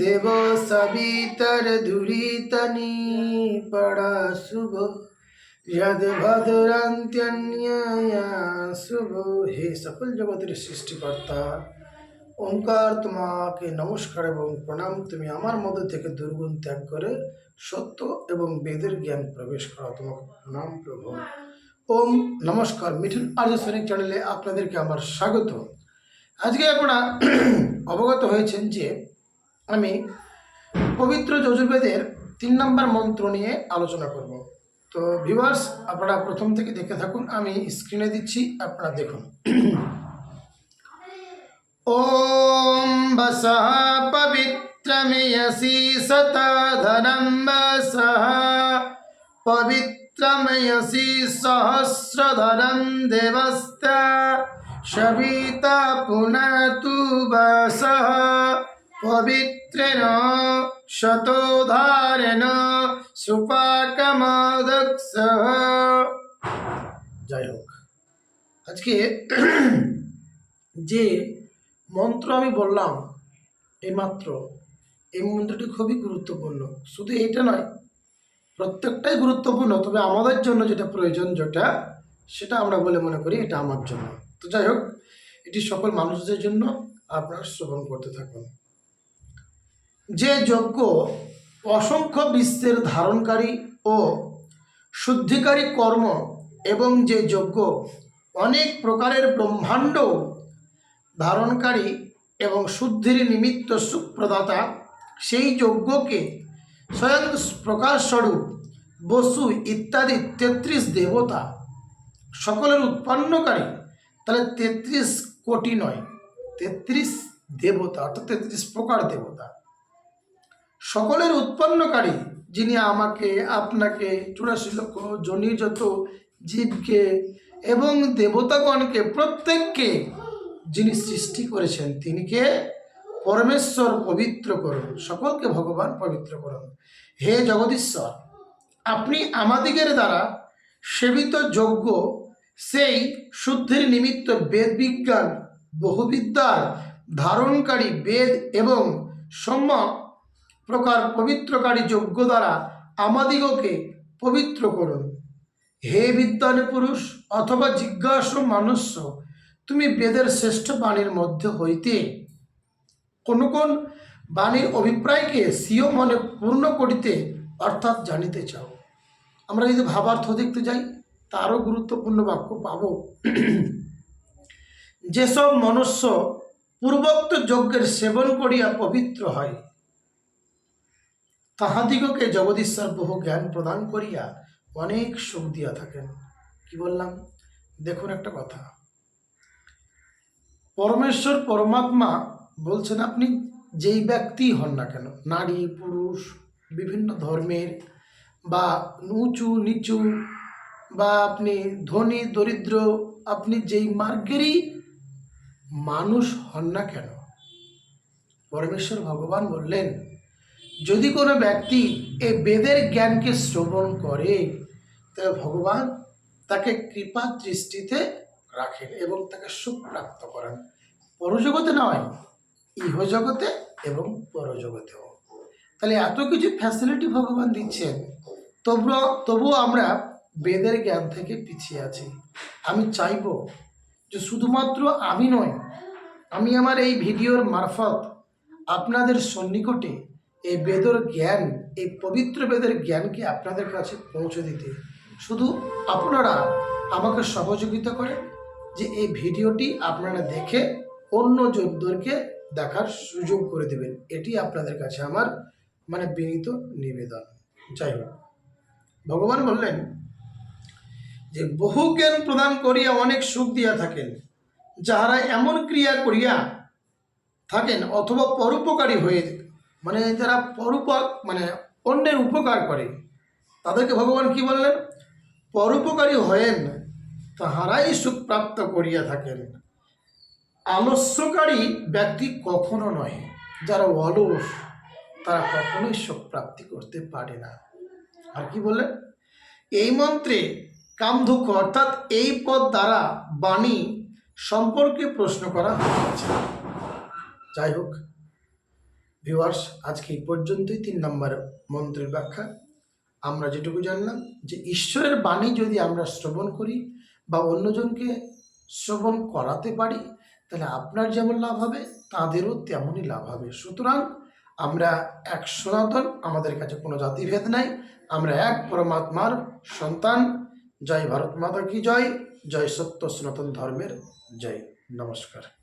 দেব সবিতর ধুরিতনি পড়া শুভ যদ ভদ্রান্ত্যন্যয়া শুভ হে সকল জগতের সৃষ্টিকর্তা ওঙ্কার তোমাকে নমস্কার এবং প্রণাম। তুমি আমার মধ্যে থেকে দুর্গুণ ত্যাগ করে সত্য এবং বেদের জ্ঞান প্রবেশ করা। তোমাকে প্রণাম প্রভু। ওম নমস্কার। মিঠুন আর্য সৈনিক চ্যানেলে আপনাদেরকে আমার স্বাগত। আজকে আপনারা অবগত হয়েছেন যে আমি পবিত্র যজুর্বেদের তিন নম্বর মন্ত্র নিয়ে আলোচনা করব। তো ভিভার্স আপনারা প্রথম থেকে দেখে থাকুন, আমি স্ক্রিনে দিচ্ছি, আপনারা দেখুন। ওম বসা পবিত্রমেয়সি সতা ধনম বসহ পবিত্রময়সি সহস্রধনম দেবস্থা শবিতা পুনতু বসা पवित्रेण शतोधारेण সুপাকমদক্ষः যাই হোক আজকে যে মন্ত্র আমি বললাম এইমাত্র এই মন্ত্রটি খুবই গুরুত্বপূর্ণ শুধু এইটা নয় প্রত্যেকটাই গুরুত্বপূর্ণ তবে আমাদের জন্য যেটা প্রয়োজন যেটা সেটা আমরা বলে মনে করি এটা আমার জন্য তো যাই হোক এটি সকল মানুষদের জন্য আপনারা শ্রবণ করতে থাকুন যে যজ্ঞ অসংখ্য বিশ্বের ধারণকারী ও শুদ্ধিকারী কর্ম এবং যে যজ্ঞ অনেক প্রকারের ব্রহ্মাণ্ড ধারণকারী এবং শুদ্ধির নিমিত্ত সুপ্রদাতা, সেই যজ্ঞকে স্বয়ং প্রকাশস্বরূপ বসু ইত্যাদি তেত্রিশ দেবতা সকলের উৎপন্নকারী। তাহলে তেত্রিশ কোটি নয়, তেত্রিশ দেবতা, অর্থাৎ তেত্রিশ প্রকার দেবতা। সকলের উৎপন্নকারী যিনি আমাকে, আপনাকে, চুরাশি লক্ষ জনি যত জীবকে এবং দেবতাগণকে, প্রত্যেককে যিনি সৃষ্টি করেছেন, তিনি কে? পরমেশ্বর পবিত্র করুন। সকলকে ভগবান পবিত্র করুন। হে জগদীশ্বর, আপনি আমাদিগের দ্বারা সেবিত যোগ্য, সেই শুদ্ধির নিমিত্ত বেদ বিজ্ঞান, বহুবিদ্যার ধারণকারী বেদ এবং সম্য প্রকার পবিত্রকারী যজ্ঞ দ্বারা আমাদিগকে পবিত্র করুন হে বিদ্যান পুরুষ, অথবা জিজ্ঞাসু মানুষ্য, তুমি বেদের শ্রেষ্ঠ বাণীর মধ্যে হইতে। কোন কোন বাণীর অভিপ্রায়কে স্বীয় মনে পূর্ণ করিতে অর্থাৎ জানিতে চাও। আমরা যদি ভাবার্থ দেখতে যাই, তারও গুরুত্বপূর্ণ বাক্য পাব। যেসব মনুষ্য পূর্বোক্ত যজ্ঞের সেবন করিয়া পবিত্র হয় তাহাদিগকে জগদীশ্বর বহু জ্ঞান প্রদান করিয়া অনেক সুখ দিয়া থাকেন। কি বললাম? দেখুন একটা কথা। পরমেশ্বর, পরমাত্মা বলছেন আপনি, যেই ব্যক্তি হন না কেন, নারী, পুরুষ, বিভিন্ন ধর্মের বা উঁচু, নিচু বা আপনি ধনী, দরিদ্র, আপনি যেই মার্গেরই মানুষ হন না কেন, পরমেশ্বর ভগবান বললেন যদি কোনো ব্যক্তি এই বেদের জ্ঞানকে শ্রবণ করে তবে ভগবান তাকে কৃপা দৃষ্টিতে রাখেন এবং তাকে সুখ প্রাপ্ত করেন। পরজগতে নয়, ইহজগতে এবং পরজগতেও। তাহলে এত কিছু ফ্যাসিলিটি ভগবান দিচ্ছেন তবু তবুও আমরা বেদের জ্ঞান থেকে পিছিয়ে আছি। আমি চাইব যে শুধুমাত্র আমি নয় আমি আমার এই ভিডিওর মারফত আপনাদের সন্নিকটে এই বেদের জ্ঞান, এই পবিত্র বেদের জ্ঞানকে আপনাদের কাছে পৌঁছে দিতে। শুধু আপনারা আমাকে সহযোগিতা করে যে এই ভিডিওটি আপনারা দেখে অন্য যোদ্ধদেরকে দেখার সুযোগ করে দেবেন। এটি আপনাদের কাছে আমার মানে বিনীত নিবেদন। যাই হোক, ভগবান বললেন যে, বহু জ্ঞান প্রদান করিয়া অনেক সুখ দিয়া থাকেন। যাহারা এমন ক্রিয়া করিয়া থাকেন অথবা পরোপকারী হয়ে মানে যারা পরোপক মানে অন্যের উপকার করে, তাদেরকে ভগবান কি বললেন? পরোপকারী হয়েন, তাহারাই সুখ প্রাপ্ত করিয়া থাকেন। আলস্যকারী ব্যক্তি কখনো নয় যারা অলস, তারা কখনোই সুখ প্রাপ্তি করতে পারে না। আর কি বললেন? এই মন্ত্রে কামধুক্ষ, অর্থাৎ এই পদ দ্বারা বাণী সম্পর্কে প্রশ্ন করা হয়েছে। যাই হোক ভিউয়ার্স, আজকে এই পর্যন্তই তিন নম্বর মন্ত্রের ব্যাখ্যা। আমরা যেটুকু জানলাম যে ঈশ্বরের বাণী যদি আমরা শ্রবণ করি বা অন্যজনকে শ্রবণ করাতে পারি, তাহলে আপনার যেমন লাভ হবে, তাদেরও তেমনই লাভ হবে। সুতরাং আমরা এক সনাতন, আমাদের কাছে কোনো জাতিভেদ নাই। আমরা এক পরমাত্মার সন্তান। জয় ভারত মাতা কি জয়? জয় সত্য সনাতন ধর্মের জয়। নমস্কার।